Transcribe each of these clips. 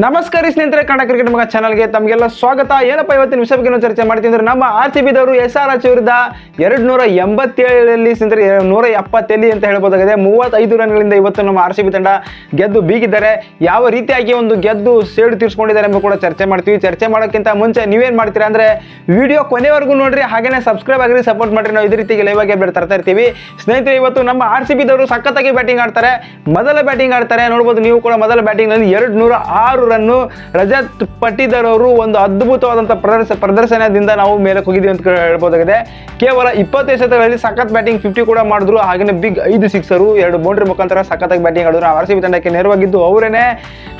ನಮಸ್ಕಾರ ಸ್ನೇಹಿತರೆ, ಕನ್ನಡ ಕ್ರಿಕೆಟ್ ಮಗ ಚಾನಲ್ಗೆ ತಮಗೆಲ್ಲ ಸ್ವಾಗತ. ಏನಪ್ಪ ಇವತ್ತಿನ ವಿಷಯ ಬಗ್ಗೆ ಚರ್ಚೆ ಮಾಡ್ತೀನಿ ಅಂದ್ರೆ ನಮ್ಮ ಆರ್ ಸಿ ಬಿದವರು ಎಸ್ ಆರ್ ಎಚ್ ವಿರುದ್ಧ ಎರಡು ನೂರ ಎಂಬತ್ತೇಳಲ್ಲಿ ಸ್ನೇಹಿತರೆ, ನೂರ ಎಪ್ಪತ್ತೇಳಿ ಅಂತ ಹೇಳ್ಬೋದಾಗಿದೆ. ಮೂವತ್ತೈದು ರನ್ಗಳಿಂದ ಇವತ್ತು ನಮ್ಮ ಆರ್ ಸಿ ಬಿ ತಂಡ ಗೆದ್ದು ಬೀಗಿದ್ದಾರೆ. ಯಾವ ರೀತಿಯಾಗಿ ಒಂದು ಗೆದ್ದು ಸೇಡು ತೀರ್ಸ್ಕೊಂಡಿದ್ದಾರೆ ಎಂಬ ಕೂಡ ಚರ್ಚೆ ಮಾಡ್ತೀವಿ. ಚರ್ಚೆ ಮಾಡೋಕ್ಕಿಂತ ಮುಂಚೆ ನೀವೇನು ಮಾಡ್ತೀರಾ ಅಂದ್ರೆ ವಿಡಿಯೋ ಕೊನೆವರೆಗೂ ನೋಡ್ರಿ, ಹಾಗೇನೆ ಸಬ್ಸ್ಕ್ರೈಬ್ ಆಗಿರಿ ಸಪೋರ್ಟ್ ಮಾಡ್ರಿ. ನಾವು ಇದೇ ರೀತಿಗೆ ಲೈವ್ ಆಗಿ ಅಪ್ಡೇಟ್ ತರ್ತಾ ಇರ್ತೀವಿ. ಸ್ನೇಹಿತರೆ, ಇವತ್ತು ನಮ್ಮ ಆರ್ ಸಿ ಬಿದವರು ಸಖತ್ತಾಗಿ ಬ್ಯಾಟಿಂಗ್ ಆಡ್ತಾರೆ. ಮೊದಲ ಬ್ಯಾಟಿಂಗ್ ಆಡ್ತಾರೆ. ನೋಡ್ಬೋದು ನೀವು ಕೂಡ ಮೊದಲ ಬ್ಯಾಟಿಂಗ್ನಲ್ಲಿ ಎರಡು ನೂರ ರನ್ನು ರಜತ್ ಪಟ್ಟಿದರ್ ಅವರು ಒಂದು ಅದ್ಭುತವಾದಂಥ ಪ್ರದರ್ಶ, ಪ್ರದರ್ಶನದಿಂದ ನಾವು ಮೇಲಕ್ಕೆ ಹೋಗಿದ್ದೀವಿ ಅಂತ ಹೇಳ್ಬೋದಾಗಿದೆ. ಕೇವಲ ಇಪ್ಪತ್ತೈದು ಶತಕಗಳಲ್ಲಿ ಸಖತ್ ಬ್ಯಾಟಿಂಗ್ ಫಿಫ್ಟಿ ಕೂಡ ಮಾಡಿದ್ರು. ಹಾಗೆಯೇ ಬಿಗ್ ಐದು ಸಿಕ್ಸರು, ಎರಡು ಬೌಂಡ್ರಿ ಮುಖಾಂತರ ಸಖತ್ತಾಗಿ ಬ್ಯಾಟಿಂಗ್ ಆಡಿದ್ರು. ಆರ್ ಸಿ ತಂಡಕ್ಕೆ ನೆರವಾಗಿದ್ದು ಅವರೇನೆ.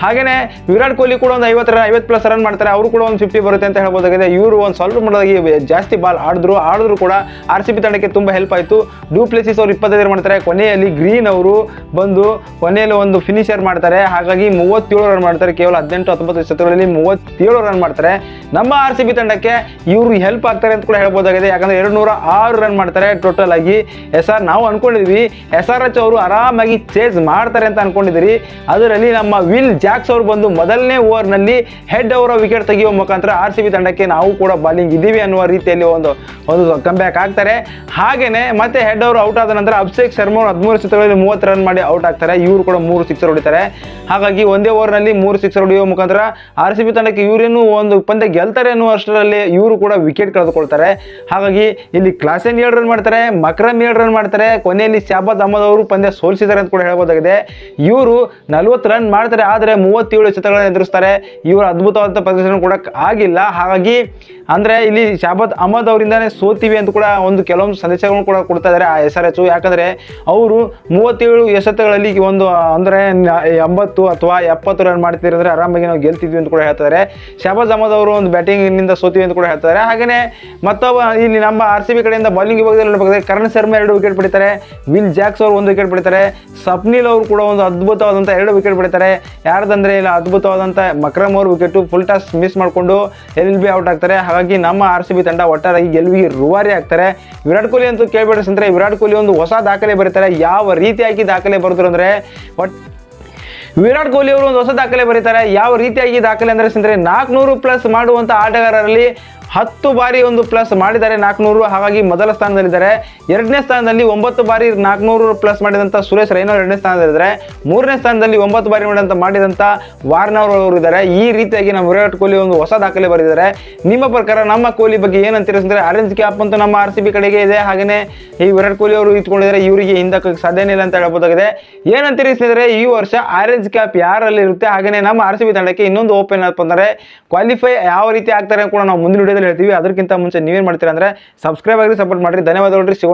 ಹಾಗೇನೆ ವಿರಾಟ್ ಕೊಹ್ಲಿ ಕೂಡ ಒಂದು ಐವತ್ತರ ಐವತ್ತು ಪ್ಲಸ್ ರನ್ ಮಾಡ್ತಾರೆ. ಅವರು ಕೂಡ ಒಂದು ಫಿಫ್ಟಿ ಬರುತ್ತೆ ಅಂತ ಹೇಳ್ಬೋದಾಗಿದೆ. ಇವರು ಒಂದು ಸ್ವಲ್ಪ ಮಟ್ಟದಾಗಿ ಜಾಸ್ತಿ ಬಾಲ್ ಆಡಿದ್ರು. ಆಡಿದ್ರು ಕೂಡ ಆರ್ ಸಿ ತಂಡಕ್ಕೆ ತುಂಬ ಹೆಲ್ಪ್ ಆಯಿತು. ಡೂ ಪ್ಲೇಸಿಸ್ ಅವರು ಇಪ್ಪತ್ತೈದು ಮಾಡ್ತಾರೆ. ಕೊನೆಯಲ್ಲಿ ಗ್ರೀನ್ ಅವರು ಬಂದು ಕೊನೆಯಲ್ಲಿ ಒಂದು ಫಿನಿಷರ್ ಮಾಡ್ತಾರೆ. ಹಾಗಾಗಿ ಮೂವತ್ತೇಳು ರನ್ ಮಾಡ್ತಾರೆ. ಕೇವಲ ಹದಿನೆಂಟು, ಹತ್ತೊಂಬತ್ತು ಶತಕಗಳಲ್ಲಿ ಮೂವತ್ತೇಳು ರನ್ ಮಾಡ್ತಾರೆ. ನಮ್ಮ ಆರ್ ಸಿ ಬಿ ತಂಡಕ್ಕೆ ಇವರು ಹೆಲ್ಪ್ ಆಗ್ತಾರೆ ಅಂತ ಕೂಡ ಹೇಳ್ಬೋದಾಗಿದೆ. ಯಾಕಂದ್ರೆ ಎರಡು ನೂರ ಆರು ರನ್ ಮಾಡ್ತಾರೆ ಟೋಟಲ್ ಆಗಿ. ಎಸ್ ಆರ್ ನಾವು ಅನ್ಕೊಂಡಿದ್ವಿ. ಎಸ್ ಆರ್ ಎಚ್ ಅವರು ಆರಾಮಾಗಿ ಚೇಸ್ ಮಾಡ್ತಾರೆ ಅಂತ ಅನ್ಕೊಂಡಿದ್ರಿ. ಅದರಲ್ಲಿ ನಮ್ಮ ವಿಲ್ ಜಾಕ್ಸ್ ಅವರು ಬಂದು ಮೊದಲನೇ ಓವರ್ನಲ್ಲಿ ಹೆಡ್ ಅವರ ವಿಕೆಟ್ ತೆಗೆಯುವ ಮುಖಾಂತರ ಆರ್ ಸಿ ಬಿ ತಂಡಕ್ಕೆ ನಾವು ಕೂಡ ಬಾಲಿಂಗ್ ಇದ್ದೀವಿ ಅನ್ನುವ ರೀತಿಯಲ್ಲಿ ಒಂದು ಒಂದು ಕಂಬ್ಯಾಕ್ ಆಗ್ತಾರೆ. ಹಾಗೇನೆ ಮತ್ತೆ ಹೆಡ್ ಅವರು ಔಟ್ ಆದ ನಂತರ ಅಭಿಷೇಕ್ ಶರ್ಮಾ ಅವರು ಹದಿಮೂರು ಚಿತ್ರಗಳಲ್ಲಿ ಮೂವತ್ತು ರನ್ ಮಾಡಿ ಔಟ್ ಆಗ್ತಾರೆ. ಇವರು ಕೂಡ ಮೂರು ಸಿಕ್ಸರ್ ಹೊಡಿತಾರೆ. ಹಾಗಾಗಿ ಒಂದೇ ಓವರ್ನಲ್ಲಿ ಮೂರು ಸಿಕ್ಸರ್ ಹೊಡೆಯುವ ಮುಖಾಂತರ ಆರ್ ಸಿ ಬಿ ತಂಡಕ್ಕೆ ಇವರೇನು ಒಂದು ಪಂದ್ಯ ಗೆಲ್ತಾರೆ ಅನ್ನುವ ಅಷ್ಟರಲ್ಲಿ ಇವರು ಕೂಡ ವಿಕೆಟ್ ಕಳೆದುಕೊಳ್ತಾರೆ. ಹಾಗಾಗಿ ಇಲ್ಲಿ ಕ್ಲಾಸೆನ್ ಏಳು ರನ್ ಮಾಡ್ತಾರೆ, ಮಕ್ರಮ್ ಏಳು ರನ್ ಮಾಡ್ತಾರೆ, ಕೊನೆಯಲ್ಲಿ ಶಾಬಾದ್ ಅಹಮದ್ ಅವರು ಪಂದ್ಯ ಸೋಲಿಸಿದ್ದಾರೆ ಅಂತ ಕೂಡ ಹೇಳ್ಬೋದಾಗಿದೆ. ಇವರು ನಲವತ್ತು ರನ್ ಮಾಡ್ತಾರೆ, ಆದರೆ ಮೂವತ್ತೇಳು ಶತಗಳನ್ನು ಎದುರಿಸ್ತಾರೆ. ಇವರು ಅದ್ಭುತವಾದಂಥ ಪ್ರದರ್ಶನ ಕೂಡ ಆಗಿಲ್ಲ. ಹಾಗಾಗಿ ಅಂದರೆ ಇಲ್ಲಿ ಶಾಬಾದ್ ಅಹಮದ್ ಅವರಿಂದಲೇ ಸೋತೀವಿ ಅಂತ ಕೂಡ ಒಂದು ಕೆಲವೊಂದು ಸಂದೇಶಗಳನ್ನು ಕೂಡ ಕೊಡ್ತಾ ಇದ್ದಾರೆ ಆ ಎಸ್ ಆರ್ ಎಚ್ ಯಾಕಂದರೆ ಅವರು ಮೂವತ್ತೇಳು ಎಸೆತಗಳಲ್ಲಿ ಒಂದು, ಅಂದರೆ ಎಂಬತ್ತು ಅಥವಾ ಎಪ್ಪತ್ತು ರನ್ ಮಾಡ್ತಿದ್ರೆ ಆರಾಮಾಗಿ ನಾವು ಗೆಲ್ತಿದ್ವಿ ಅಂತ ಕೂಡ ಹೇಳ್ತಾರೆ. ಶಹಬಾಜ್ ಅಹಮದ್ ಅವರು ಒಂದು ಬ್ಯಾಟಿಂಗ್ನಿಂದ ಸೋತಿವಿ ಅಂತ ಕೂಡ ಹೇಳ್ತಾರೆ. ಹಾಗೆಯೇ ಮತ್ತೊಬ್ಬ ಇಲ್ಲಿ ನಮ್ಮ ಆರ್ ಸಿ ಬಿ ಕಡೆಯಿಂದ ಬಾಲಿಂಗ್ ವಿಭಾಗದಲ್ಲಿ ನೋಡಬೇಕಾದ್ರೆ ಕರಣ್ ಶರ್ಮಾ ಎರಡು ವಿಕೆಟ್ ಪಡಿತಾರೆ. ವಿಲ್ ಜಾಕ್ಸ್ ಅವರು ಒಂದು ವಿಕೆಟ್ ಪಡಿತಾರೆ. ಸಪ್ನಿಲ್ ಅವರು ಕೂಡ ಒಂದು ಅದ್ಭುತವಾದಂಥ ಎರಡು ವಿಕೆಟ್ ಪಡಿತಾರೆ. ಯಾರ್ದಂದರೆ ಇಲ್ಲ ಅದ್ಭುತವಾದಂಥ ಮಕ್ರಮ್ ಅವರು ವಿಕೆಟು ಫುಲ್ ಟಾಸ್ ಮಿಸ್ ಮಾಡಿಕೊಂಡು ಎಲ್ ಬಿ ಔಟ್ ಆಗ್ತಾರೆ. ಹಾಗಾಗಿ ನಮ್ಮ ಆರ್ ಸಿ ಬಿ ತಂಡ ಒಟ್ಟಾರಾಗಿ ಗೆಲುವಿಗೆ ರುವಾರಿ ಆಗ್ತಾರೆ. ವಿರಾಟ್ ಕೊಹ್ಲಿ ಅಂತೂ ಕೇಳ್ಬೇಡ್ರಿ ಅಂದ್ರೆ ವಿರಾಟ್ ಕೊಹ್ಲಿ ಒಂದು ಹೊಸ ದಾಖಲೆ ಬರೀತಾರೆ. ಯಾವ ರೀತಿಯಾಗಿ ದಾಖಲೆ ಬರೆದ್ರು ಅಂದರೆ, ಒಟ್ ವಿರಾಟ್ ಕೊಹ್ಲಿ ಅವರು ಒಂದು ಹೊಸ ದಾಖಲೆ ಬರೀತಾರೆ. ಯಾವ ರೀತಿಯಾಗಿ ದಾಖಲೆ ಅಂದರೆ ನಾಲ್ಕುನೂರು ಪ್ಲಸ್ ಮಾಡುವಂಥ ಆಟಗಾರರಲ್ಲಿ ಹತ್ತು ಬಾರಿ ಒಂದು ಪ್ಲಸ್ ಮಾಡಿದ್ದಾರೆ ನಾಲ್ಕುನೂರು ಹಾಗಾಗಿ ಮೊದಲ ಸ್ಥಾನದಲ್ಲಿದ್ದಾರೆ. ಎರಡನೇ ಸ್ಥಾನದಲ್ಲಿ ಒಂಬತ್ತು ಬಾರಿ ನಾಲ್ಕುನೂರು ಪ್ಲಸ್ ಮಾಡಿದಂಥ ಸುರೇಶ್ ರೈನೋ ಎರಡನೇ ಸ್ಥಾನದಲ್ಲಿದ್ದಾರೆ. ಮೂರನೇ ಸ್ಥಾನದಲ್ಲಿ ಒಂಬತ್ತು ಬಾರಿ ಮಾಡಿದಂಥ ಮಾಡಿದಂಥ ವಾರ್ನರ್ ಅವರು ಇದ್ದಾರೆ. ಈ ರೀತಿಯಾಗಿ ನಮ್ಮ ವಿರಾಟ್ ಕೊಹ್ಲಿ ಒಂದು ಹೊಸ ದಾಖಲೆ ಬರೆದಿದ್ದಾರೆ. ನಿಮ್ಮ ಪ್ರಕಾರ ನಮ್ಮ ಕೊಹ್ಲಿ ಬಗ್ಗೆ ಏನಂತೀರ ಅಂದರೆ ಆರೆಂಜ್ ಕ್ಯಾಪ್ ಅಂತೂ ನಮ್ಮ ಆರ್ ಸಿ ಕಡೆಗೆ ಇದೆ. ಹಾಗೆಯೇ ಈ ವಿರಾಟ್ ಕೊಹ್ಲಿ ಅವರು ಇಟ್ಕೊಂಡಿದ್ದಾರೆ. ಇವರಿಗೆ ಹಿಂದಕ್ಕೆ ಸಾಧ್ಯನೇ ಇಲ್ಲ ಅಂತ ಹೇಳ್ಬೋದಾಗಿದೆ. ಏನಂತೀರಿ ಈ ವರ್ಷ ಆರೆಂಜ್ ಕ್ಯಾಪ್ ಯಾರಲ್ಲಿ ಇರುತ್ತೆ? ಹಾಗೆಯೇ ನಮ್ಮ ಆರ್ ಸಿ ತಂಡಕ್ಕೆ ಇನ್ನೊಂದು ಓಪನ್ ಅಂತಂದರೆ ಕ್ವಾಲಿಫೈ ಯಾವ ರೀತಿ ಆಗ್ತಾರೆ ಕೂಡ ನಾವು ಮುಂದಿನ ವಿಡಿಯೋದಲ್ಲಿ ಹೇಳ್ತೀವಿ. ಅದಕ್ಕಿಂತ ಮುಂಚೆ ನೀವೇನು ಮಾಡ್ತೀರಾ ಅಂದರೆ ಸಬ್ಸ್ಕ್ರೈಬ್ ಆಗಿ ಸಪೋರ್ಟ್ ಮಾಡಿರಿ. ಧನ್ಯವಾದಗಳು ಸಿಗೋಣ.